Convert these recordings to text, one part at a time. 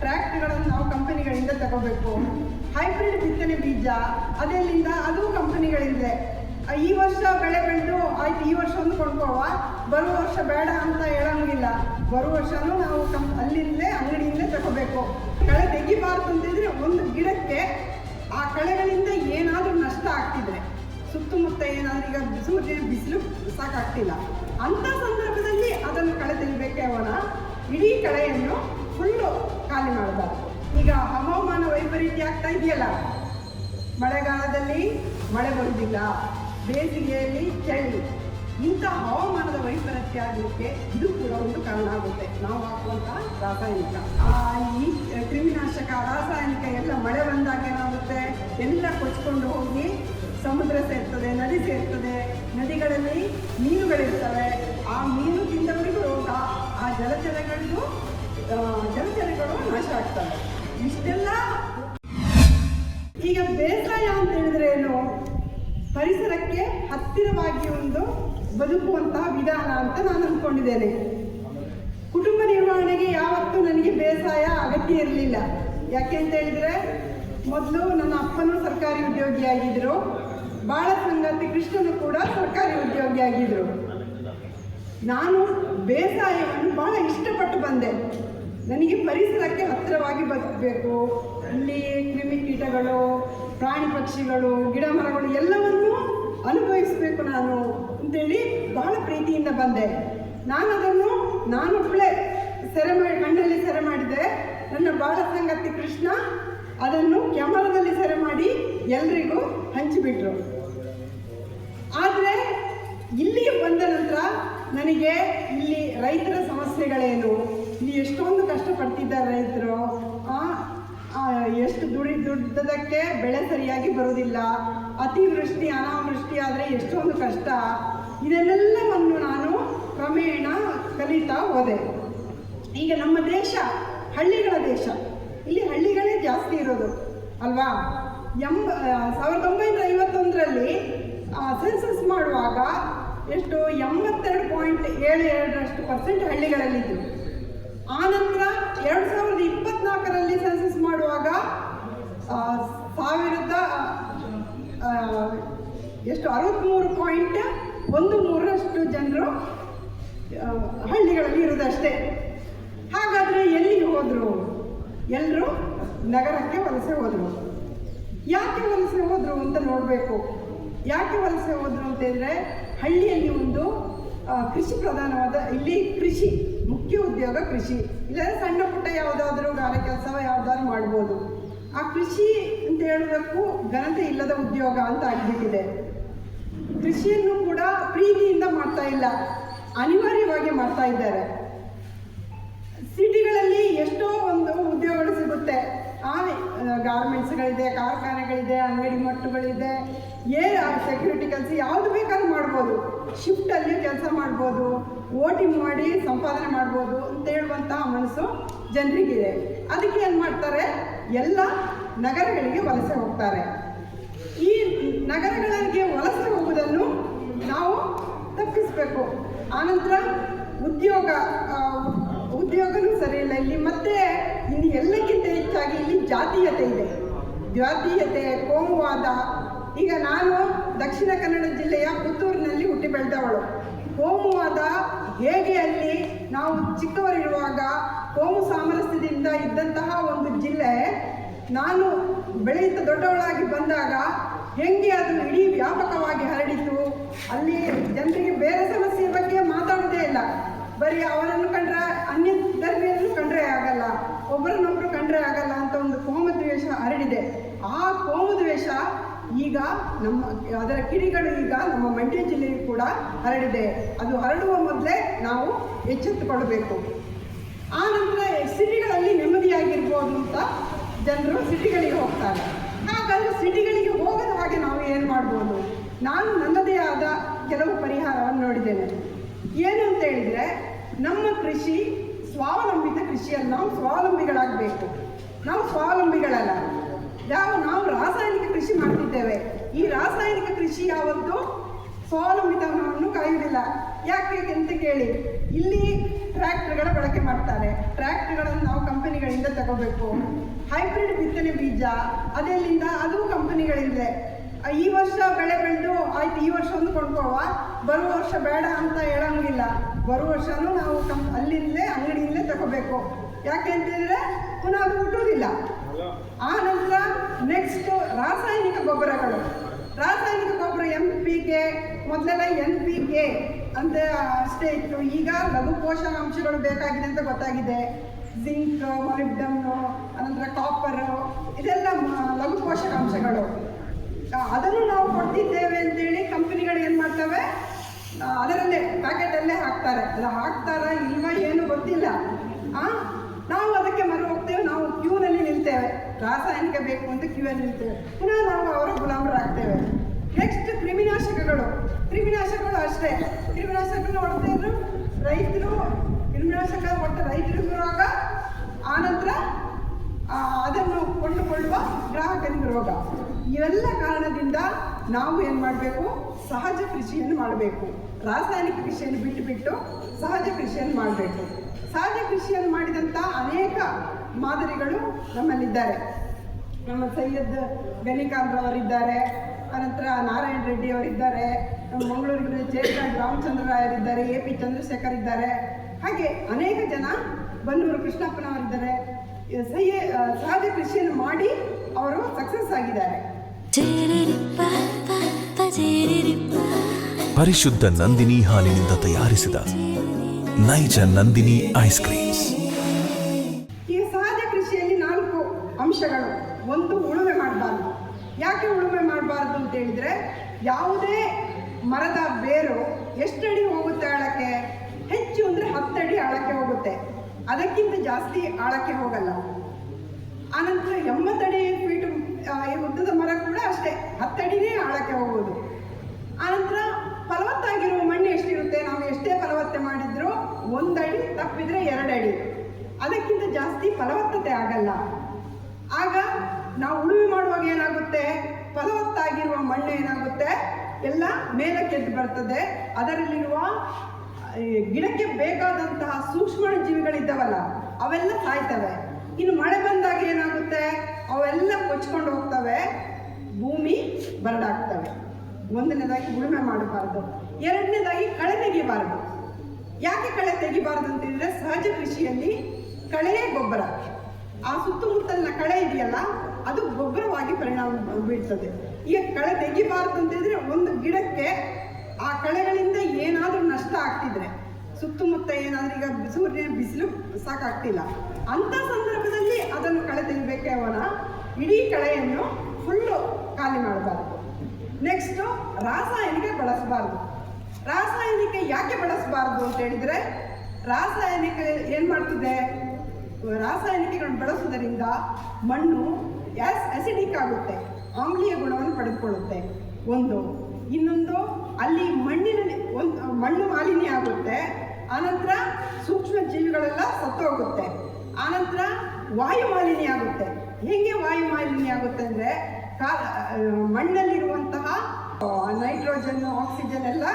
ಟ್ರ್ಯಾಕ್ಟರ್ಗಳನ್ನು ನಾವು ಕಂಪನಿಗಳಿಂದ ತಗೋಬೇಕು. ಹೈಬ್ರಿಡ್ ಬಿತ್ತನೆ ಬೀಜ, ಅದೆಲ್ಲಿಂದ? ಅದು ಕಂಪನಿಗಳಿಂದ. ಈ ವರ್ಷ ಬೆಳೆ ಬೆಳೆದು ಆಯ್ತು, ಈ ವರ್ಷ ಒಂದು ಕೊಂಡ್ಕೋವ ಬರುವ ವರ್ಷ ಬೇಡ ಅಂತ ಹೇಳಂಗಿಲ್ಲ. ಬರುವ ವರ್ಷನೂ ನಾವು ಕಂಪ್ ಅಲ್ಲಿಂದಲೇ ಅಂಗಡಿಯಿಂದಲೇ ತಗೋಬೇಕು. ಕಳೆ ತೆಗಿಬಾರ್ದು ಅಂತಿದ್ರೆ ಒಂದು ಗಿಡಕ್ಕೆ ಆ ಕಳೆಗಳಿಂದ ಏನಾದರೂ ನಷ್ಟ ಆಗ್ತಿದ್ರೆ, ಸುತ್ತಮುತ್ತ ಏನಾದರೂ ಈಗ ಬಿಸಿಲು ಬಿಸಿಲು ಸಾಕಾಗ್ತಿಲ್ಲ. ಅಂಥ ಸಂದರ್ಭದಲ್ಲಿ ಅದನ್ನು ಕಳೆ ತೆಗಿಬೇಕೇ ಅವನ ಇಡೀ ಕಳೆಯನ್ನು ಫುಲ್ಲು ಖಾಲಿ ಮಾಡಬಾರ್ದು ಈಗ ಹವಾಮಾನ ವೈಪರೀತ್ಯ ಆಗ್ತಾ ಇದೆಯಲ್ಲ, ಮಳೆಗಾಲದಲ್ಲಿ ಮಳೆ ಬರುವುದಿಲ್ಲ ಬೇಸಿಗೆಯಲ್ಲಿ ಚಳಿ. ಇಂಥ ಹವಾಮಾನದ ವೈಪರೀತ್ಯ ಆಗಲಿಕ್ಕೆ ಇದು ಕೂಡ ಒಂದು ಕಾರಣ ಆಗುತ್ತೆ. ನಾವು ಹಾಕುವಂತಹ ರಾಸಾಯನಿಕ. ಈ ಕ್ರಿಮಿನಾಶಕ, ರಾಸಾಯನಿಕ ಎಲ್ಲ ಮಳೆ ಬಂದಾಗ ಏನಾಗುತ್ತೆ? ಎಲ್ಲ ಕೊಚ್ಕೊಂಡು ಹೋಗಿ ಸಮುದ್ರ ಸೇರ್ತದೆ, ನದಿ ಸೇರ್ತದೆ. ನದಿಗಳಲ್ಲಿ ಮೀನುಗಳಿರ್ತವೆ. ಆ ಮೀನು ತಿಂದವರಿಗೂ ರೋಗ, ಆ ಜಲಚರಗಳಿಗೂ ಜಲಚರಗಳು ನಾಶ ಆಗ್ತವೆ. ಇಷ್ಟೆಲ್ಲ ಈಗ ಬೇಸಾಯ ಅಂತ ಹೇಳಿದ್ರೆ ಏನು? ಪರಿಸರಕ್ಕೆ ಹತ್ತಿರವಾಗಿ ಒಂದು ಬದುಕುವಂತಹ ವಿಧಾನ ಅಂತ ನಾನು ಅಂದ್ಕೊಂಡಿದ್ದೇನೆ ಕುಟುಂಬ ನಿರ್ವಹಣೆಗೆ ಯಾವತ್ತೂ ನನಗೆ ಬೇಸಾಯ ಅಗತ್ಯ ಇರಲಿಲ್ಲ. ಯಾಕೆ ಅಂತ ಹೇಳಿದ್ರೆ, ಮೊದಲು ನನ್ನ ಅಪ್ಪನೂ ಸರ್ಕಾರಿ ಉದ್ಯೋಗಿಯಾಗಿದ್ದರು ಬಾಳ ಸಂಗಾತಿ ಕೃಷ್ಣನು ಕೂಡ ಸರ್ಕಾರಿ ಉದ್ಯೋಗಿಯಾಗಿದ್ದರು ನಾನು ಬೇಸಾಯವನ್ನು ಬಹಳ ಇಷ್ಟಪಟ್ಟು ಬಂದೆ. ನನಗೆ ಪರಿಸರಕ್ಕೆ ಹತ್ತಿರವಾಗಿ ಬದುಕಬೇಕು. ಇಲ್ಲಿ ಕ್ರಿಮಿಕೀಟಗಳು ಪ್ರಾಣಿ ಪಕ್ಷಿಗಳು, ಗಿಡ ಮರಗಳು ಎಲ್ಲವನ್ನೂ ಅನುಭವಿಸಬೇಕು ನಾನು ಅಂತೇಳಿ ಬಹಳ ಪ್ರೀತಿಯಿಂದ ಬಂದೆ. ನಾನು ಅದನ್ನು ನಾನೊಬ್ಬಳೇ ಸೆರೆ ಮಾಡಿ ಕಣ್ಣಲ್ಲಿ ಸೆರೆ ಮಾಡಿದೆ ನನ್ನ ಬಾಳ ಸಂಗತಿ ಕೃಷ್ಣ ಅದನ್ನು ಕ್ಯಾಮರಾದಲ್ಲಿ ಸೆರೆ ಮಾಡಿ ಎಲ್ರಿಗೂ ಹಂಚಿಬಿಟ್ರು. ಆದರೆ ಇಲ್ಲಿಗೆ ಬಂದ ನಂತರ ನನಗೆ ಇಲ್ಲಿ ರೈತರ ಸಮಸ್ಯೆಗಳೇನು? ಎಷ್ಟೊಂದು ಕಷ್ಟಪಡ್ತಿದ್ದಾರೆ ರೈತರು ಎಷ್ಟು ದುಡಿ ದುಡ್ಡದಕ್ಕೆ ಬೆಳೆ ಸರಿಯಾಗಿ ಬರೋದಿಲ್ಲ ಅತಿವೃಷ್ಟಿ, ಅನಾವೃಷ್ಟಿ ಆದರೆ ಎಷ್ಟೊಂದು ಕಷ್ಟ. ಇದನ್ನೆಲ್ಲವನ್ನು ನಾನು ಕ್ರಮೇಣ ಕಲಿತಾ ಹೋದೆ. ಈಗ ನಮ್ಮ ದೇಶ, ಹಳ್ಳಿಗಳ ದೇಶ. ಇಲ್ಲಿ ಹಳ್ಳಿಗಳೇ ಜಾಸ್ತಿ ಇರೋದು, ಅಲ್ವಾ? ಎಂಬ ಸಾವಿರದ ಒಂಬೈನೂರ ಐವತ್ತೊಂದರಲ್ಲಿ ಸೆನ್ಸಸ್ ಮಾಡುವಾಗ ಎಷ್ಟು ಎಂಬತ್ತೆರಡು ಪಾಯಿಂಟ್ ಏಳು ಎರಡರಷ್ಟು ಪರ್ಸೆಂಟ್ ಹಳ್ಳಿಗಳಲ್ಲಿದ್ದು. ಆನಂತರ ಎರಡು ಸಾವಿರದ ಇಪ್ಪತ್ನಾಲ್ಕರಲ್ಲಿ ಸೆನ್ಸಸ್ ಮಾಡುವಾಗ ಸಾವಿರದ ಎಷ್ಟು ಅರವತ್ತ್ಮೂರು ಪಾಯಿಂಟ್ ಒಂದು ಮೂರರಷ್ಟು ಜನರು ಹಳ್ಳಿಗಳಲ್ಲಿ ಇರೋದಷ್ಟೇ ಹಾಗಾದರೆ ಎಲ್ಲಿ ಹೋದರು? ಎಲ್ಲರೂ ನಗರಕ್ಕೆ ವಲಸೆ ಹೋದರು. ಯಾಕೆ ವಲಸೆ ಹೋದರು ಅಂತ ನೋಡಬೇಕು. ಯಾಕೆ ವಲಸೆ ಹೋದರು ಅಂತಂದರೆ ಹಳ್ಳಿಯಲ್ಲಿ ಒಂದು ಕೃಷಿ ಪ್ರಧಾನವಾದ, ಇಲ್ಲಿ ಕೃಷಿ ಮುಖ್ಯ ಉದ್ಯೋಗ ಕೃಷಿ. ಇಲ್ಲಾಂದರೆ ಸಣ್ಣ ಪುಟ್ಟ ಯಾವುದಾದ್ರೂ ಗಾರ ಕೆಲಸ ಯಾವುದಾದ್ರು ಮಾಡ್ಬೋದು. ಆ ಕೃಷಿ ಅಂತ ಹೇಳೋದಕ್ಕೂ ಘನತೆ ಇಲ್ಲದ ಉದ್ಯೋಗ ಅಂತ ಆಗಿಬಿಟ್ಟಿದೆ. ಕೃಷಿಯನ್ನು ಕೂಡ ಪ್ರೀತಿಯಿಂದ ಮಾಡ್ತಾ ಇಲ್ಲ. ಅನಿವಾರ್ಯವಾಗಿ ಮಾಡ್ತಾ ಇದ್ದಾರೆ. ಸಿಟಿಗಳಲ್ಲಿ ಎಷ್ಟೋ ಒಂದು ಉದ್ಯೋಗಗಳು ಸಿಗುತ್ತೆ. ಆ ಗಾರ್ಮೆಂಟ್ಸ್ಗಳಿದೆ ಕಾರ್ಖಾನೆಗಳಿದೆ, ಅಂಗಡಿ ಮಟ್ಟುಗಳಿದೆ, ಏ ಸೆಕ್ಯೂರಿಟಿ ಕೆಲಸ ಯಾವುದು ಬೇಕಾದ್ರೂ ಮಾಡ್ಬೋದು. ಶಿಫ್ಟಲ್ಲಿ ಕೆಲಸ ಮಾಡ್ಬೋದು, ಓಟಿ ಮಾಡಿ ಸಂಪಾದನೆ ಮಾಡ್ಬೋದು ಅಂತ ಹೇಳುವಂತಹ ಮನಸ್ಸು ಜನರಿಗಿದೆ ಅದಕ್ಕೆ ಏನು ಮಾಡ್ತಾರೆ? ಎಲ್ಲ ನಗರಗಳಿಗೆ ವಲಸೆ ಹೋಗ್ತಾರೆ. ಈ ನಗರಗಳಿಗೆ ವಲಸೆ ಹೋಗುವುದನ್ನು ನಾವು ತಪ್ಪಿಸಬೇಕು. ಆನಂತರ ಉದ್ಯೋಗ ಉದ್ಯೋಗನೂ ಸರಿ ಇಲ್ಲ. ಇಲ್ಲಿ ಮತ್ತೆ ಎಲ್ಲಕ್ಕಿಂತ ಹೆಚ್ಚಾಗಿ ಇಲ್ಲಿ ಜಾತೀಯತೆ ಇದೆ. ಜಾತೀಯತೆ, ಕೋಮುವಾದ. ಈಗ ನಾನು ದಕ್ಷಿಣ ಕನ್ನಡ ಜಿಲ್ಲೆಯ ಪುತ್ತೂರಿನಲ್ಲಿ ಹುಟ್ಟಿ ಬೆಳೆದವಳು. ಕೋಮುವಾದ ಹೇಗೆ ಅಲ್ಲಿ ನಾವು ಚಿಕ್ಕವರಿರುವಾಗ ಕೋಮು ಸಾಮರಸ್ಯದಿಂದ ಇದ್ದಂತಹ ಒಂದು ಜಿಲ್ಲೆ, ನಾನು ಬೆಳೆಯುತ್ತ ದೊಡ್ಡವಳಾಗಿ ಬಂದಾಗ ಹೆಂಗೆ ಅದು ಇಡೀ ವ್ಯಾಪಕವಾಗಿ ಹರಡಿತು, ಅಲ್ಲಿ ಜನರಿಗೆ ಬೇರೆ ಸಮಸ್ಯೆ ಬಗ್ಗೆ ಮಾತಾಡೋದೇ ಇಲ್ಲ. ಬರೀ ಅವರನ್ನು ಕಂಡ್ರೆ ಅನ್ಯ ಧರ್ಮೀಯರನ್ನು ಕಂಡ್ರೆ ಆಗಲ್ಲ. ಒಬ್ಬರನ್ನೊಬ್ಬರು ಕಂಡ್ರೆ ಆಗಲ್ಲ ಅಂತ ಒಂದು ಕೋಮದ್ವೇಷ ಹರಡಿದೆ. ಆ ಕೋಮದ್ವೇಷ ಈಗ ನಮ್ಮ ಅದರ ಕಿಡಿಗಳು ಈಗ ನಮ್ಮ ಮಂಡ್ಯ ಜಿಲ್ಲೆಯೂ ಕೂಡ ಹರಡಿದೆ. ಅದು ಹರಡುವ ಮೊದಲೇ ನಾವು ಎಚ್ಚೆತ್ತುಕೊಳ್ಬೇಕು ಆ ನಂತರ ಸಿಟಿಗಳಲ್ಲಿ ನೆಮ್ಮದಿಯಾಗಿರ್ಬೋದು ಅಂತ ಜನರು ಸಿಟಿಗಳಿಗೆ ಹೋಗ್ತಾರೆ. ಹಾಗಾದ್ರೆ ಸಿಟಿಗಳಿಗೆ ಹೋಗದ ಹಾಗೆ ನಾವು ಏನು ಮಾಡ್ಬೋದು? ನಾನು ನನ್ನದೇ ಆದ ಕೆಲವು ಪರಿಹಾರವನ್ನು ನೋಡಿದ್ದೇನೆ. ಏನು ಅಂತ ಹೇಳಿದ್ರೆ, ನಮ್ಮ ಕೃಷಿ ಸ್ವಾವಲಂಬಿತ ಕೃಷಿಯಲ್ಲಿ ನಾವು ಸ್ವಾವಲಂಬಿಗಳಾಗಬೇಕು. ನಾವು ಸ್ವಾವಲಂಬಿಗಳಲ್ಲ. ಯಾವ ನಾವು ರಾಸಾಯನಿಕ ಕೃಷಿ ಮಾಡ್ತಿದ್ದೇವೆ. ಈ ರಾಸಾಯನಿಕ ಕೃಷಿ ಯಾವತ್ತೂ ಸ್ವಾವಲಂಬಿತವನ್ನು ಕಾಯುವುದಿಲ್ಲ. ಯಾಕೆ ಅಂತ ಕೇಳಿ, ಇಲ್ಲಿ ಟ್ರ್ಯಾಕ್ಟರ್ಗಳ ಬಳಕೆ ಮಾಡ್ತಾರೆ. ಟ್ರ್ಯಾಕ್ಟರ್ಗಳನ್ನು ನಾವು ಕಂಪನಿಗಳಿಂದ ತಗೋಬೇಕು. ಹೈಬ್ರಿಡ್ ಬಿತ್ತನೆ ಬೀಜ, ಅದೆಲ್ಲಿಂದ, ಅದು ಕಂಪನಿಗಳಿಂದ ಈ ವರ್ಷ ಬೆಳೆ ಬೆಳೆದು ಆಯ್ತು, ಈ ವರ್ಷ ಒಂದು ಕೊಂಡ್ಕೋವ ಬರುವ ವರ್ಷ ಬೇಡ ಅಂತ ಹೇಳಂಗಿಲ್ಲ. ಬರುವ ವರ್ಷನೂ ನಾವು ಕಂ ಅಲ್ಲಿಂದಲೇ, ಅಂಗಡಿಯಿಂದಲೇ ತಗೋಬೇಕು. ಯಾಕೆ ಅಂತಂದರೆ ಪುನಃ ಅದು ಹುಟ್ಟೋದಿಲ್ಲ ಆ ನಂತರ ನೆಕ್ಸ್ಟ್ ರಾಸಾಯನಿಕ ಗೊಬ್ಬರಗಳು. ರಾಸಾಯನಿಕ ಗೊಬ್ಬರ ಎಂ ಪಿ ಕೆ ಮೊದಲೆಲ್ಲ ಎನ್ ಪಿ ಕೆ ಅಂತ ಅಷ್ಟೇ ಇತ್ತು. ಈಗ ಲಘು ಪೋಷಕಾಂಶಗಳು ಬೇಕಾಗಿದೆ ಅಂತ ಗೊತ್ತಾಗಿದೆ. ಜಿಂಕ್ ಮೊಲಿಬ್ಡಮ್ ಅನಂತರ ಕಾಪರು ಇದೆಲ್ಲ ಲಘು ಪೋಷಕಾಂಶಗಳು. ಅದನ್ನು ನಾವು ಕೊಡ್ತಿದ್ದೇವೆ ಅಂತೇಳಿ ಕಂಪನಿಗಳು ಏನು ಮಾಡ್ತವೆ? ಅದರಲ್ಲೇ ಅದರಲ್ಲೇ ಪ್ಯಾಕೆಟಲ್ಲೇ ಹಾಕ್ತಾರೆ. ಅಲ್ಲ, ಹಾಕ್ತಾರ ಇಲ್ವಾ ಏನು ಗೊತ್ತಿಲ್ಲ. ನಾವು ಅದಕ್ಕೆ ಮರು ಹೋಗ್ತೇವೆ. ನಾವು ಕ್ಯೂನಲ್ಲಿ ನಿಲ್ತೇವೆ. ರಾಸಾಯನಿಕ ಬೇಕು ಅಂತ ಕ್ಯೂನಲ್ಲಿ ನಿಲ್ತೇವೆ. ಪುನಃ ನಾವು ಅವರ ಗುಲಾಮರಾಗ್ತೇವೆ. ನೆಕ್ಸ್ಟ್ ಕ್ರಿಮಿನಾಶಕಗಳು. ಕ್ರಿಮಿನಾಶಕಗಳು ಅಷ್ಟೇ. ಕ್ರಿಮಿನಾಶಕಗಳು ಹೊಡ್ತಾ ಇದ್ರು ರೈತರು, ಕ್ರಿಮಿನಾಶಕ ಹೊಟ್ಟ ರೈತರಿಗೂ ರೋಗ ಆನಂತರ ಅದನ್ನು ಕೊಂಡುಕೊಳ್ಳುವ ಗ್ರಾಹಕರಿಗೆ ರೋಗ. ಇವೆಲ್ಲ ಕಾರಣದಿಂದ ನಾವು ಏನು ಮಾಡಬೇಕು? ಸಹಜ ಕೃಷಿಯನ್ನು ಮಾಡಬೇಕು. ರಾಸಾಯನಿಕ ಕೃಷಿಯನ್ನು ಬಿಟ್ಟು ಬಿಟ್ಟು ಸಹಜ ಕೃಷಿಯನ್ನು ಮಾಡಬೇಕು. ಸಹಜ ಕೃಷಿಯನ್ನು ಮಾಡಿದಂಥ ಅನೇಕ ಮಾದರಿಗಳು ನಮ್ಮಲ್ಲಿದ್ದಾರೆ. ನಮ್ಮ ಸೈಯದ್ ಗನಿಕಾಂತ್ ಅವರಿದ್ದಾರೆ, ಅನಂತರ ನಾರಾಯಣ ರೆಡ್ಡಿ ಅವರಿದ್ದಾರೆ, ನಮ್ಮ ಮಂಗಳೂರಿನ ಜಯಕಾಂತ್ ರಾಮಚಂದ್ರ ರಾಯರಿದ್ದಾರೆ ಎ ಪಿ ಚಂದ್ರಶೇಖರ್ ಇದ್ದಾರೆ. ಹಾಗೆ ಅನೇಕ ಜನ ಬನ್ನೂರು ಕೃಷ್ಣಪ್ಪನವರಿದ್ದಾರೆ. ಸಹ್ಯ ಸಹಜ ಕೃಷಿಯನ್ನು ಮಾಡಿ ಅವರು ಸಕ್ಸಸ್ ಆಗಿದ್ದಾರೆ. ಪರಿಶುದ್ಧ ನಂದಿನಿ ಹಾಲಿನಿಂದ ತಯಾರಿಸಿದ ನೈಜ ನಂದಿನಿ ಐಸ್ ಕ್ರೀಮ್ ಈ ಸಹಜ ಕೃಷಿಯಲ್ಲಿ ನಾಲ್ಕು ಅಂಶಗಳು. ಒಂದು ಉಳುಮೆ ಮಾಡಬಾರ್ದು. ಯಾಕೆ ಉಳುಮೆ ಮಾಡಬಾರ್ದು ಅಂತ ಹೇಳಿದ್ರೆ, ಯಾವುದೇ ಮರದ ಬೇರು ಎಷ್ಟಡಿ ಹೋಗುತ್ತೆ ಆಳಕ್ಕೆ? ಹೆಚ್ಚು ಅಂದರೆ ಹತ್ತಡಿ ಆಳಕ್ಕೆ ಹೋಗುತ್ತೆ. ಅದಕ್ಕಿಂತ ಜಾಸ್ತಿ ಆಳಕ್ಕೆ ಹೋಗಲ್ಲ. ಆನಂತರ ಎಂಬತ್ತಡಿ ಈ ಉದ್ದದ ಮರ ಕೂಡ ಅಷ್ಟೇ. ಹತ್ತಡಿನೇ ಆಳಕ್ಕೆ ಹೋಗೋದು. ಆನಂತರ ಫಲವತ್ತಾಗಿರುವ ಮಣ್ಣು ಎಷ್ಟಿರುತ್ತೆ? ನಾವು ಎಷ್ಟೇ ಫಲವತ್ತೆ ಮಾಡಿದ್ರು ಒಂದಡಿ ತಪ್ಪಿದ್ರೆ ಎರಡಡಿ. ಅದಕ್ಕಿಂತ ಜಾಸ್ತಿ ಫಲವತ್ತತೆ ಆಗಲ್ಲ. ಆಗ ನಾವು ಉಳುಮೆ ಮಾಡುವಾಗ ಏನಾಗುತ್ತೆ? ಫಲವತ್ತಾಗಿರುವ ಮಣ್ಣು ಏನಾಗುತ್ತೆ? ಎಲ್ಲ ಮೇಲಕ್ಕೆದ್ದು ಬರ್ತದೆ. ಅದರಲ್ಲಿರುವ ಗಿಡಕ್ಕೆ ಬೇಕಾದಂತಹ ಸೂಕ್ಷ್ಮ ಜೀವಿಗಳಿದ್ದಾವಲ್ಲ, ಅವೆಲ್ಲ ಸಾಯ್ತವೆ. ಇನ್ನು ಮಳೆ ಬಂದಾಗ ಏನಾಗುತ್ತೆ? ಅವೆಲ್ಲ ಕೊಚ್ಕೊಂಡು ಹೋಗ್ತವೆ. ಭೂಮಿ ಬರಡಾಗ್ತವೆ. ಒಂದನೇದಾಗಿ ಉಳುಮೆ ಮಾಡಬಾರ್ದು. ಎರಡನೇದಾಗಿ ಕಳೆ ತೆಗಿಬಾರ್ದು. ಯಾಕೆ ಕಳೆ ತೆಗಿಬಾರ್ದು ಅಂತಂದ್ರೆ ಸಹಜ ಕೃಷಿಯಲ್ಲಿ ಕಳೆಯೇ ಗೊಬ್ಬರ. ಆ ಸುತ್ತಮುತ್ತಲಿನ ಕಳೆ ಇದೆಯಲ್ಲ, ಅದು ಗೊಬ್ಬರವಾಗಿ ಪರಿಣಾಮ ಬೀಳ್ತದೆ ಈಗ ಕಳೆ ತೆಗಿಬಾರ್ದು ಅಂತಂದ್ರೆ ಒಂದು ಗಿಡಕ್ಕೆ ಆ ಕಳೆಗಳಿಂದ ಏನಾದರೂ ನಷ್ಟ ಆಗ್ತಿದ್ರೆ, ಸುತ್ತಮುತ್ತ ಏನಾದ್ರೂ ಈಗ ಸೂರ್ಯನ ಬಿಸಿಲು ಸಾಕಾಗ್ತಿಲ್ಲ. ಅಂಥ ಸಂದರ್ಭದಲ್ಲಿ ಅದನ್ನು ಕಳೆ ತೆಗಿಬೇಕೇ ಅವನ? ಇಡೀ ಕಳೆಯನ್ನು ಫುಲ್ಲು ಖಾಲಿ ಮಾಡಬಾರ್ದು. ನೆಕ್ಸ್ಟು ರಾಸಾಯನಿಕ ಬಳಸಬಾರ್ದು. ರಾಸಾಯನಿಕ ಯಾಕೆ ಬಳಸಬಾರ್ದು ಅಂತ ಹೇಳಿದ್ರೆ, ರಾಸಾಯನಿಕ ಏನು ಮಾಡ್ತಿದೆ? ರಾಸಾಯನಿಕಗಳನ್ನು ಬಳಸುವುದರಿಂದ ಮಣ್ಣು ಎಸ್ ಅಸಿಡಿಕ್ ಆಗುತ್ತೆ, ಆಮ್ಲೀಯ ಗುಣವನ್ನು ಪಡೆದುಕೊಳ್ಳುತ್ತೆ. ಒಂದು. ಇನ್ನೊಂದು, ಅಲ್ಲಿ ಮಣ್ಣಿನಲ್ಲಿ ಒಂದು ಮಣ್ಣು ಮಾಲಿನ್ಯ ಆಗುತ್ತೆ, ಆನಂತರ ಸೂಕ್ಷ್ಮ ಜೀವಿಗಳೆಲ್ಲ ಸತ್ತೋಗುತ್ತೆ. ಆನಂತರ ವಾಯು ಮಾಲಿನ್ಯ ಆಗುತ್ತೆ. ಹೇಗೆ ವಾಯು ಮಾಲಿನ್ಯ ಆಗುತ್ತೆ ಅಂದರೆ ಕಾ ಮಣ್ಣಲ್ಲಿರುವಂತಹ ನೈಟ್ರೋಜನ್ ಆಕ್ಸಿಜನ್ ಎಲ್ಲ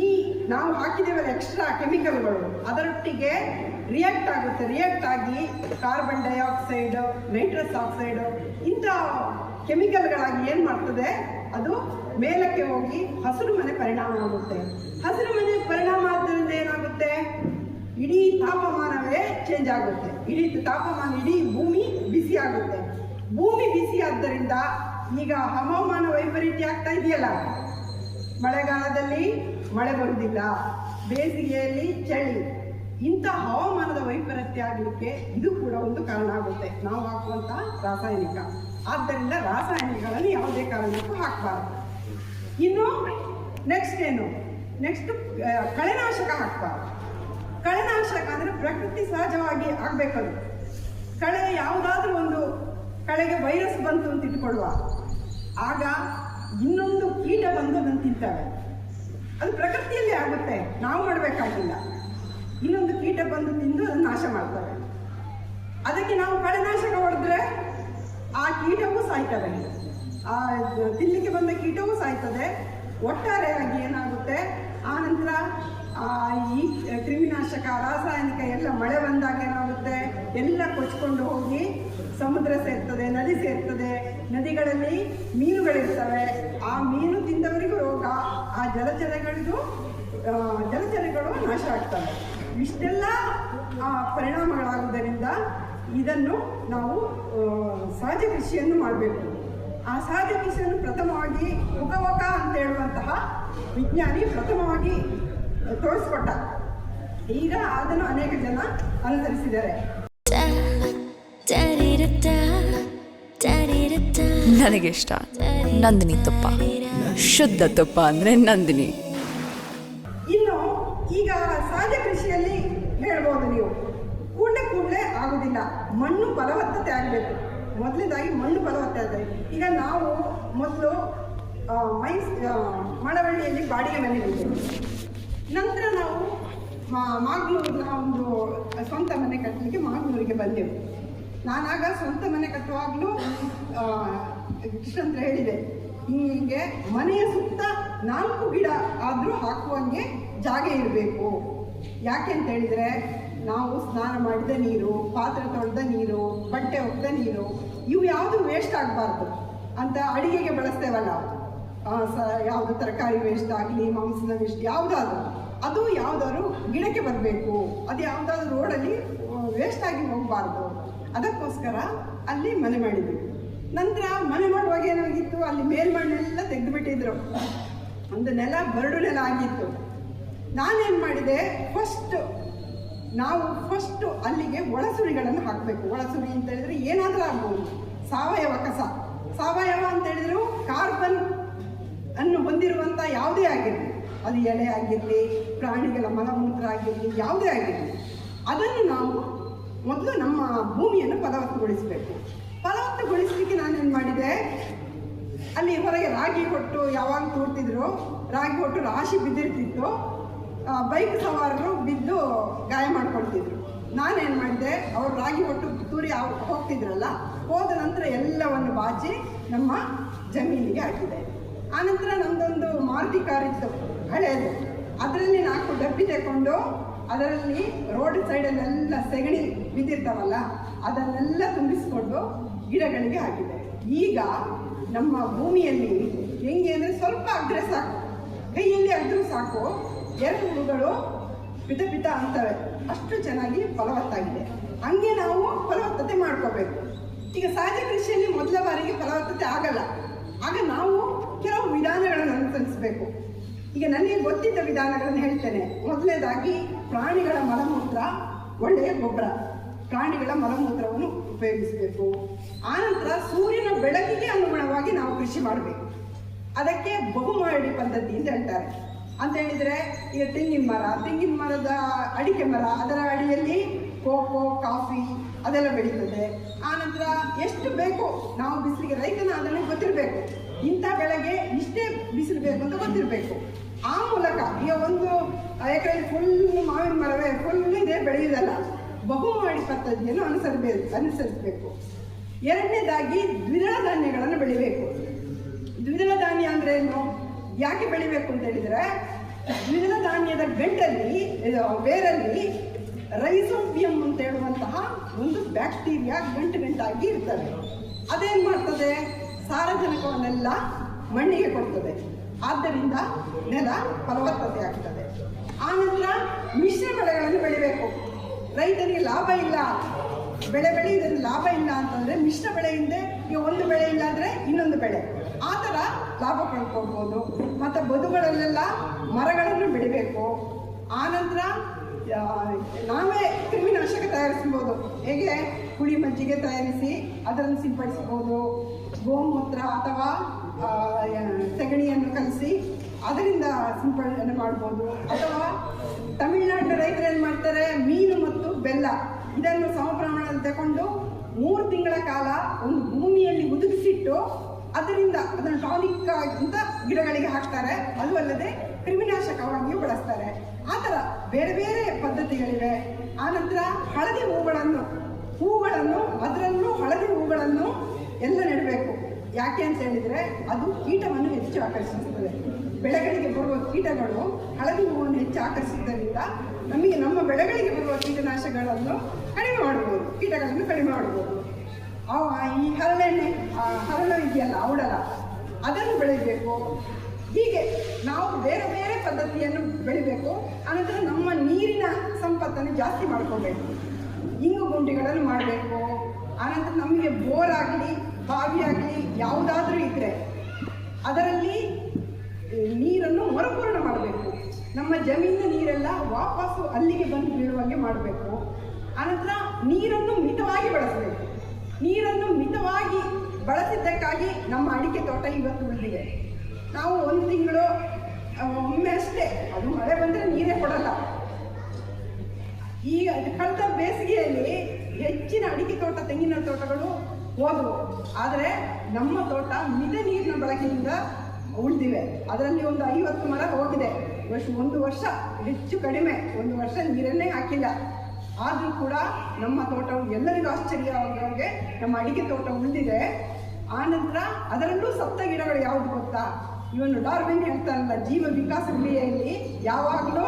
ಈ ನಾವು ಹಾಕಿದ್ದೇವಲ್ಲ ಎಕ್ಸ್ಟ್ರಾ ಕೆಮಿಕಲ್ಗಳು ಅದರೊಟ್ಟಿಗೆ ರಿಯಾಕ್ಟ್ ಆಗುತ್ತೆ. ರಿಯಾಕ್ಟ್ ಆಗಿ ಕಾರ್ಬನ್ ಡೈಆಕ್ಸೈಡು ನೈಟ್ರಸ್ ಆಕ್ಸೈಡ್ ಇಂಥ ಕೆಮಿಕಲ್ಗಳಾಗಿ ಏನು ಮಾಡ್ತದೆ, ಅದು ಮೇಲಕ್ಕೆ ಹೋಗಿ ಹಸಿರು ಮನೆ ಪರಿಣಾಮ ಆಗುತ್ತೆ. ಹಸಿರು ಮನೆ ಪರಿಣಾಮ ಆದ್ದರಿಂದ ಏನಾಗುತ್ತೆ? ಇಡೀ ತಾಪಮಾನವೇ ಚೇಂಜ್ ಆಗುತ್ತೆ. ಇಡೀ ತಾಪಮಾನ ಇಡೀ ಭೂಮಿ ಬಿಸಿ ಆಗುತ್ತೆ. ಭೂಮಿ ಬಿಸಿ ಆದ್ದರಿಂದ ಈಗ ಹವಾಮಾನ ವೈಪರೀತ್ಯ ಆಗ್ತಾ ಇದೆಯಲ್ಲ? ಮಳೆಗಾಲದಲ್ಲಿ ಮಳೆ ಬರುವುದಿಲ್ಲ. ಬೇಸಿಗೆಯಲ್ಲಿ ಚಳಿ. ಇಂಥ ಹವಾಮಾನದ ವೈಪರೀತ್ಯ ಆಗಲಿಕ್ಕೆ ಇದು ಕೂಡ ಒಂದು ಕಾರಣ ಆಗುತ್ತೆ. ನಾವು ಹಾಕುವಂತಹ ರಾಸಾಯನಿಕ. ಆದ್ದರಿಂದ ರಾಸಾಯನಿಕಗಳನ್ನು ಯಾವುದೇ ಕಾರಣಕ್ಕೂ ಹಾಕಬಾರ್ದು. ಇನ್ನು ನೆಕ್ಸ್ಟ್ ಏನು? ನೆಕ್ಸ್ಟ್ ಕಳೆನಾಶಕ ಹಾಕಬಾರ್ದು. ಕಳೆನಾಶಕ ಅಂದರೆ ಪ್ರಕೃತಿ ಸಹಜವಾಗಿ ಆಗಬೇಕದು. ಕಳೆ ಯಾವುದಾದ್ರೂ ಒಂದು ಕಳೆಗೆ ವೈರಸ್ ಬಂತು ಅಂತ ಇಟ್ಕೊಳ್ಳುವ. ಆಗ ಇನ್ನೊಂದು ಕೀಟ ಬಂದು ಅದನ್ನು ತಿಂತವೆ. ಅದು ಪ್ರಕೃತಿಯಲ್ಲಿ ಆಗುತ್ತೆ. ನಾವು ಮಾಡಬೇಕಾಗಿಲ್ಲ. ಇನ್ನೊಂದು ಕೀಟ ಬಂದು ತಿಂದು ಅದನ್ನು ನಾಶ ಮಾಡ್ತವೆ. ಅದಕ್ಕೆ ನಾವು ಕಳೆನಾಶಕ ಹೊಡೆದ್ರೆ ಆ ಕೀಟವೂ ಸಾಯ್ತವೆ. ಆ ತಿನ್ನಲಿಕ್ಕೆ ಬಂದ ಕೀಟವೂ ಸಾಯ್ತದೆ. ಒಟ್ಟಾರೆಯಾಗಿ ಏನಾಗುತ್ತೆ? ಆ ನಂತರ ಈ ಕ್ರಿಮಿನಾಶಕ, ರಾಸಾಯನಿಕ ಎಲ್ಲ ಮಳೆ ಬಂದಾಗ ಏನಾಗುತ್ತೆ ಎಲ್ಲ ಕೊಚ್ಕೊಂಡು ಹೋಗಿ ಸಮುದ್ರ ಸೇರ್ತದೆ, ನದಿ ಸೇರ್ತದೆ. ನದಿಗಳಲ್ಲಿ ಮೀನುಗಳಿರ್ತವೆ. ಆ ಮೀನು ತಿಂದವರಿಗೂ ರೋಗ, ಆ ಜಲಚರಗಳಿಗೂ ಜಲಚರಗಳು ನಾಶ ಆಗ್ತವೆ. ಇಷ್ಟೆಲ್ಲ ಪರಿಣಾಮಗಳಾಗುವುದರಿಂದ ಇದನ್ನು ನಾವು ಸಹಜ ಕೃಷಿಯನ್ನು ಮಾಡಬೇಕು. ಆ ಸಹಜ ಕೃಷಿಯನ್ನು ಪ್ರಥಮವಾಗಿ ಮುಖವಕ ಅಂತ ಹೇಳುವಂತಹ ವಿಜ್ಞಾನಿ ಪ್ರಥಮವಾಗಿ ತೋರಿಸ್ಕೊಟ್ಟ. ಈಗ ಅದನ್ನು ಅನೇಕ ಜನ ಅನುಸರಿಸಿದ್ದಾರೆ. ನನಗಿಷ್ಟ ನಂದಿನಿ ತುಪ್ಪ. ಶುದ್ಧ ತುಪ್ಪ ಅಂದರೆ ನಂದಿನಿ. ಇನ್ನು ಈಗ ಸಹಜ ಕೃಷಿಯಲ್ಲಿ ಹೇಳ್ಬೋದು ನೀವು. ಕೂಡಲೇ ಕೂಡಲೇ ಆಗುದಿಲ್ಲ. ಮಣ್ಣು ಫಲವತ್ತತೆ ಆಗಬೇಕು. ಮೊದಲನೇದಾಗಿ ಮಣ್ಣು ಫಲವತ್ತತೆ ಆಗಬೇಕು. ಈಗ ನಾವು ಮೊದಲು ಮೈ ಮಳವಳ್ಳಿಯಲ್ಲಿ ಬಾಡಿಗೆ ಮನೆ ನಂತರ ನಾವು ಮಾಗ್ಲೂರಿನ ಒಂದು ಸ್ವಂತ ಮನೆ ಕಟ್ಟಲಿಕ್ಕೆ ಮಾಗ್ಲೂರಿಗೆ ಬಂದೆವು. ನಾನಾಗ ಸ್ವಂತ ಮನೆ ಕಟ್ಟುವಾಗಲೂ ಕೃಷ್ಣಂತ್ರ ಹೇಳಿದೆ ಹೀಗೆ ಮನೆಯ ಸುತ್ತ ನಾಲ್ಕು ಗಿಡ ಆದರೂ ಹಾಕುವಂಗೆ ಜಾಗ ಇರಬೇಕು. ಯಾಕೆ ಅಂತ ಹೇಳಿದರೆ, ನಾವು ಸ್ನಾನ ಮಾಡಿದ ನೀರು, ಪಾತ್ರೆ ತೊಳೆದ ನೀರು, ಬಟ್ಟೆ ಒಗ್ದ ನೀರು, ಇವು ಯಾವುದು ವೇಸ್ಟ್ ಆಗಬಾರ್ದು ಅಂತ ಅಡಿಗೆಗೆ ಬಳಸ್ತೇವಲ್ಲ. ಸ, ಯಾವುದು ತರಕಾರಿ ವೇಸ್ಟ್ ಆಗಲಿ, ಮಾಂಸದ ವೇಸ್ಟ್, ಯಾವುದಾದ್ರು. ಅದು ಯಾವುದಾದ್ರು ಗಿಡಕ್ಕೆ ಬರಬೇಕು. ಅದು ಯಾವುದಾದ್ರು ರೋಡಲ್ಲಿ ವೇಸ್ಟ್ ಆಗಿ ಹೋಗಬಾರ್ದು. ಅದಕ್ಕೋಸ್ಕರ ಅಲ್ಲಿ ಮನೆ ಮಾಡಿದ್ವಿ. ನಂತರ ಮನೆ ಮಾಡುವಾಗ ಏನಾಗಿತ್ತು? ಅಲ್ಲಿ ಮೇಲ್ಮಣ್ಣೆಲ್ಲ ತೆಗೆದುಬಿಟ್ಟಿದ್ರು. ಒಂದು ನೆಲ ಬರಡು ನೆಲ ಆಗಿತ್ತು. ನಾನೇನು ಮಾಡಿದೆ? ಫಸ್ಟ್ ನಾವು ಫಸ್ಟು ಅಲ್ಲಿಗೆ ಒಳಸುರಿಗಳನ್ನು ಹಾಕಬೇಕು. ಒಳಸುರಿ ಅಂತ ಹೇಳಿದ್ರೆ ಏನಾದರೂ ಆಗ್ಬೋದು. ಸಾವಯವ ಕಸ. ಸಾವಯವ ಅಂತ ಹೇಳಿದ್ರು ಕಾರ್ಬನ್ ಅನ್ನು ಹೊಂದಿರುವಂಥ ಯಾವುದೇ ಆಗಿರಲಿ. ಅದು ಎಲೆ ಆಗಿರಲಿ, ಪ್ರಾಣಿಗಳ ಮಲಮೂತ್ರ ಆಗಿರಲಿ, ಯಾವುದೇ ಆಗಿರಲಿ, ಅದನ್ನು ನಾವು ಮೊದಲು ನಮ್ಮ ಭೂಮಿಯನ್ನು ಫಲವತ್ತುಗೊಳಿಸಬೇಕು. ಫಲವತ್ತುಗೊಳಿಸಲಿಕ್ಕೆ ನಾನೇನು ಮಾಡಿದೆ? ಅಲ್ಲಿ ಹೊರಗೆ ರಾಗಿ ಕೊಟ್ಟು ಯಾವಾಗ ತೋರ್ತಿದ್ರು. ರಾಗಿ ಕೊಟ್ಟು ರಾಶಿ ಬಿದ್ದಿರ್ತಿತ್ತು. ಬೈಕ್ ಸವಾರರು ಬಿದ್ದು ಗಾಯ ಮಾಡ್ಕೊಳ್ತಿದ್ರು. ನಾನೇನು ಮಾಡಿದೆ? ಅವರು ರಾಗಿ ಕೊಟ್ಟು ತೂರಿ ಹೋಗ್ತಿದ್ರಲ್ಲ, ಹೋದ ನಂತರ ಎಲ್ಲವನ್ನು ಬಾಚಿ ನಮ್ಮ ಜಮೀನಿಗೆ ಹಾಕಿದೆ. ಆನಂತರ ನಮ್ಮದೊಂದು ಮಾರುತಿ ಕಾರ್ ಹಳೆಯದು ಅದರಲ್ಲಿ ನಾಲ್ಕು ಡಬ್ಬಿ ತಗೊಂಡು ಅದರಲ್ಲಿ ರೋಡ್ ಸೈಡಲ್ಲೆಲ್ಲ ಸೆಗಣಿ ಬಿದ್ದಿರ್ತಾವಲ್ಲ, ಅದನ್ನೆಲ್ಲ ತುಂಬಿಸಿಕೊಂಡು ಗಿಡಗಳಿಗೆ ಹಾಕಿದೆ. ಈಗ ನಮ್ಮ ಭೂಮಿಯಲ್ಲಿ ಹೆಂಗೆ ಅಂದರೆ ಸ್ವಲ್ಪ ಅಗ್ರೆ ಸಾಕು. ಕೈಯಲ್ಲಿ ಅಗ್ರೂ ಸಾಕು. ಎರಡು ಹುಳುಗಳು ಪಿತ ಪಿತ ಅಂತವೆ. ಅಷ್ಟು ಚೆನ್ನಾಗಿ ಫಲವತ್ತಾಗಿದೆ. ಹಂಗೆ ನಾವು ಫಲವತ್ತತೆ ಮಾಡ್ಕೋಬೇಕು. ಈಗ ಸಹಜ ಕೃಷಿಯಲ್ಲಿ ಮೊದಲ ಬಾರಿಗೆ ಫಲವತ್ತತೆ ಆಗಲ್ಲ. ಆಗ ನಾವು ಕೆಲವು ವಿಧಾನಗಳನ್ನು ಅನುಸರಿಸಬೇಕು. ಈಗ ನನಗೆ ಗೊತ್ತಿದ್ದ ವಿಧಾನಗಳನ್ನು ಹೇಳ್ತೇನೆ. ಮೊದಲನೇದಾಗಿ, ಪ್ರಾಣಿಗಳ ಮಲಮೂತ್ರ ಒಳ್ಳೆಯ ಗೊಬ್ಬರ. ಪ್ರಾಣಿಗಳ ಮಲಮೂತ್ರವನ್ನು ಉಪಯೋಗಿಸಬೇಕು. ಆನಂತರ ಸೂರ್ಯನ ಬೆಳಕಿಗೆ ಅನುಗುಣವಾಗಿ ನಾವು ಕೃಷಿ ಮಾಡಬೇಕು. ಅದಕ್ಕೆ ಬಹುಮಹಡಿ ಪದ್ಧತಿ ಅಂತ ಹೇಳ್ತಾರೆ. ಅಂತ ಹೇಳಿದರೆ, ಈಗ ತೆಂಗಿನ ಮರ, ತೆಂಗಿನ ಮರದ ಅಡಿಕೆ ಮರ, ಅದರ ಅಡಿಯಲ್ಲಿ ಕೋಕೋ, ಕಾಫಿ ಅದೆಲ್ಲ ಬೆಳೀತದೆ. ಆನಂತರ ಎಷ್ಟು ಬೇಕು? ನಾವು ಬಿಸಿಲಿಗೆ ರೈತನ ಅದನ್ನು ಗೊತ್ತಿರಬೇಕು. ಇಂಥ ಬೆಳೆಗೆ ಇಷ್ಟೇ ಬಿಸಿಲು ಬೇಕು ಅಂತ ಗೊತ್ತಿರಬೇಕು. ಆ ಮೂಲಕ ಈಗ ಒಂದು ಎಕರೆಯಲ್ಲಿ ಫುಲ್ ಮಾವಿನ ಮರವೇ ಫುಲ್ ಇದೆ, ಬೆಳೆಯುವುದಲ್ಲ. ಬಹುಮಾಡಿ ಪದ್ಧತಿಯನ್ನು ಅನುಸರಿಸಬೇಕು ಅನುಸರಿಸಬೇಕು. ಎರಡನೇದಾಗಿ ದ್ವಿದಳ ಧಾನ್ಯಗಳನ್ನು ಬೆಳಿಬೇಕು. ದ್ವಿದಳ ಧಾನ್ಯ ಅಂದ್ರೆ ಏನು? ಯಾಕೆ ಬೆಳಿಬೇಕು ಅಂತ ಹೇಳಿದ್ರೆ ದ್ವಿದಳ ಧಾನ್ಯದ ಗಂಟಲ್ಲಿ ಬೇರಲ್ಲಿ ರೈಸೋಬಿಯಂ ಅಂತ ಹೇಳುವಂತಹ ಒಂದು ಬ್ಯಾಕ್ಟೀರಿಯಾ ಗಂಟು ಗಂಟಾಗಿ ಇರ್ತದೆ. ಅದೇನು ಮಾಡ್ತದೆ? ಸಾರಜನಕವನ್ನೆಲ್ಲ ಮಣ್ಣಿಗೆ ಕೊಡ್ತದೆ. ಆದ್ದರಿಂದ ನೆಲ ಫಲವತ್ತತೆ ಆಗ್ತದೆ. ಆನಂತರ ಮಿಶ್ರ ಬೆಳೆಗಳನ್ನು ಬೆಳಿಬೇಕು. ರೈತನಿಗೆ ಲಾಭ ಇಲ್ಲ. ಬೆಳೆ ಬೆಳೆಯುವುದರಿಂದ ಲಾಭ ಇಲ್ಲ ಅಂತಂದರೆ ಮಿಶ್ರ ಬೆಳೆಯಿಂದ ಈಗ ಒಂದು ಬೆಳೆ ಇಲ್ಲ ಅಂದರೆ ಇನ್ನೊಂದು ಬೆಳೆ. ಆ ಥರ ಲಾಭ ಪಡ್ಕೊಳ್ಬೋದು. ಮತ್ತು ಬದುಗಳಲ್ಲೆಲ್ಲ ಮರಗಳನ್ನು ಬೆಳಿಬೇಕು. ಆನಂತರ ನಾವೇ ಕ್ರಿಮಿನಾಶಕ ತಯಾರಿಸ್ಬೋದು. ಹೇಗೆ? ಹುಳಿ ಮಜ್ಜಿಗೆ ತಯಾರಿಸಿ ಅದನ್ನು ಸಿಂಪಡಿಸ್ಬೋದು. ಗೋಮೂತ್ರ ಅಥವಾ ಸಗಣಿಯನ್ನು ಕಲಸಿ, ಅದರಿಂದ ಸಿಂಪಡಣೆ ಮಾಡ್ಬೋದು? ಅಥವಾ ತಮಿಳುನಾಡಿನ ರೈತರು ಏನು ಮಾಡ್ತಾರೆ? ಮೀನು ಮತ್ತು ಬೆಲ್ಲ. ಇದನ್ನು ಸಮ ಪ್ರಮಾಣದಲ್ಲಿ ತಗೊಂಡು ಮೂರು ತಿಂಗಳ ಕಾಲ ಒಂದು ಭೂಮಿಯಲ್ಲಿ ಹುದುಗಿಸಿಟ್ಟು ಅದರಿಂದ ಅದನ್ನು ಟಾನಿಕ್ ಅಂತ ಗಿಡಗಳಿಗೆ ಹಾಕ್ತಾರೆ. ಅದು ಅಲ್ಲದೆ ಕ್ರಿಮಿನಾಶಕವಾಗಿಯೂ ಬಳಸ್ತಾರೆ. ಆ ಥರ ಬೇರೆ ಬೇರೆ ಪದ್ಧತಿಗಳಿವೆ. ಆನಂತರ ಹಳದಿ ಹೂಗಳನ್ನು ಹೂಗಳನ್ನು, ಅದರಲ್ಲೂ ಹಳದಿ ಹೂಗಳನ್ನು ಎಲ್ಲ ನೆಡಬೇಕು. ಯಾಕೆ ಅಂತ ಹೇಳಿದರೆ ಅದು ಕೀಟವನ್ನು ಹೆಚ್ಚು ಆಕರ್ಷಿಸುತ್ತದೆ. ಬೆಳೆಗಳಿಗೆ ಬರುವ ಕೀಟಗಳು ಹಳದಿ ಹೂವನ್ನು ಹೆಚ್ಚು ಆಕರ್ಷಿಸಿದ್ದರಿಂದ ನಮಗೆ ನಮ್ಮ ಬೆಳೆಗಳಿಗೆ ಬರುವ ಕೀಟನಾಶಕಗಳನ್ನು ಕಡಿಮೆ ಮಾಡ್ಬೋದು, ಕೀಟಗಳನ್ನು ಕಡಿಮೆ ಮಾಡ್ಬೋದು. ಈ ಹರಳೆಣ್ಣೆ ಹರಳು ಇದೆಯಲ್ಲ, ಔಡಲ, ಅದನ್ನು ಬೆಳಿಬೇಕು. ಹೀಗೆ ನಾವು ಬೇರೆ ಬೇರೆ ಪದ್ಧತಿಯನ್ನು ಬೆಳಿಬೇಕು, ಆನಂತರ ನಮ್ಮ ನೀರಿನ ಸಂಪತ್ತನ್ನು ಜಾಸ್ತಿ ಮಾಡ್ಕೋಬೇಕು ಇಂಗು ಗುಂಡಿಗಳನ್ನು ಮಾಡಬೇಕು, ಆನಂತರ ನಮಗೆ ಬೋರ್ ಆಗಲಿ ಬಾವಿ ಆಗಲಿ ಯಾವುದಾದ್ರೂ ಇದ್ದರೆ ಅದರಲ್ಲಿ ನೀರನ್ನು ಮರುಪೂರ್ಣ ಮಾಡಬೇಕು. ನಮ್ಮ ಜಮೀನಿನ ನೀರೆಲ್ಲ ವಾಪಸ್ಸು ಅಲ್ಲಿಗೆ ಬಂದು ಬೀಳುವಂಗೆ ಮಾಡಬೇಕು. ಆನಂತರ ನೀರನ್ನು ಮಿತವಾಗಿ ಬಳಸಬೇಕು. ನೀರನ್ನು ಮಿತವಾಗಿ ಬಳಸಿದ್ದಕ್ಕಾಗಿ ನಮ್ಮ ಅಡಿಕೆ ತೋಟ ಇವತ್ತು ಉಳಿದಿದೆ ನಾವು ಒಂದು ತಿಂಗಳು ಒಮ್ಮೆ ಅಷ್ಟೇ, ಅದು ಮಳೆ ಬಂದರೆ ನೀರೇ ಕೊಡಲ್ಲ. ಈ ಕಳೆದ ಬೇಸಿಗೆಯಲ್ಲಿ ಹೆಚ್ಚಿನ ಅಡಿಕೆ ತೋಟ, ತೆಂಗಿನ ತೋಟಗಳು ಹೋದವು. ಆದರೆ ನಮ್ಮ ತೋಟ ಮಿತ ನೀರಿನ ಬಳಕೆಯಿಂದ ಉಳಿದಿವೆ. ಅದರಲ್ಲಿ ಒಂದು ಐವತ್ತು ಮರ ಹೋಗಿದೆ. ವರ್ಷ ಒಂದು ವರ್ಷ ಹೆಚ್ಚು ಕಡಿಮೆ. ಒಂದು ವರ್ಷ ನೀರನ್ನೇ ಹಾಕಿಲ್ಲ. ಆದರೂ ಕೂಡ ನಮ್ಮ ತೋಟವು ಎಲ್ಲರಿಗೂ ಆಶ್ಚರ್ಯ ಆಗೋರಿಗೆ ನಮ್ಮ ಅಡಿಕೆ ತೋಟ ಉಳಿದಿದೆ. ಆನಂತರ ಅದರಲ್ಲೂ ಸತ್ತ ಗಿಡಗಳು ಯಾವುದು ಗೊತ್ತಾ? ಇವನು ಡಾರ್ವಿನ್ ಹೇಳ್ತಾರಲ್ಲ ಜೀವ ವಿಕಾಸ ಕ್ರಿಯೆಯಲ್ಲಿ ಯಾವಾಗಲೂ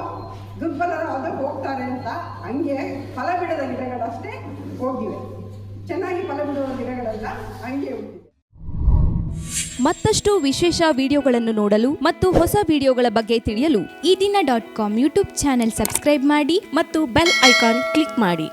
ದುರ್ಬಲರಾದ ಹೋಗ್ತಾರೆ ಅಂತ. ಹಂಗೆ ಫಲ ಬಿಡದ ಗಿಡಗಳಷ್ಟೇ ಹೋಗಿವೆ. ಚೆನ್ನಾಗಿ ಫಲ ಬಿಡುವ ಗಿಡಗಳೆಲ್ಲ ಹಂಗೆ ಮತ್ತಷ್ಟು ವಿಶೇಷ ವಿಡಿಯೋಗಳನ್ನು ನೋಡಲು ಮತ್ತು ಹೊಸ ವಿಡಿಯೋಗಳ ಬಗ್ಗೆ ತಿಳಿಯಲು Ee Dina dot com YouTube channel subscribe ಮಾಡಿ ಮತ್ತು ಬೆಲ್ ಐಕಾನ್ ಕ್ಲಿಕ್ ಮಾಡಿ.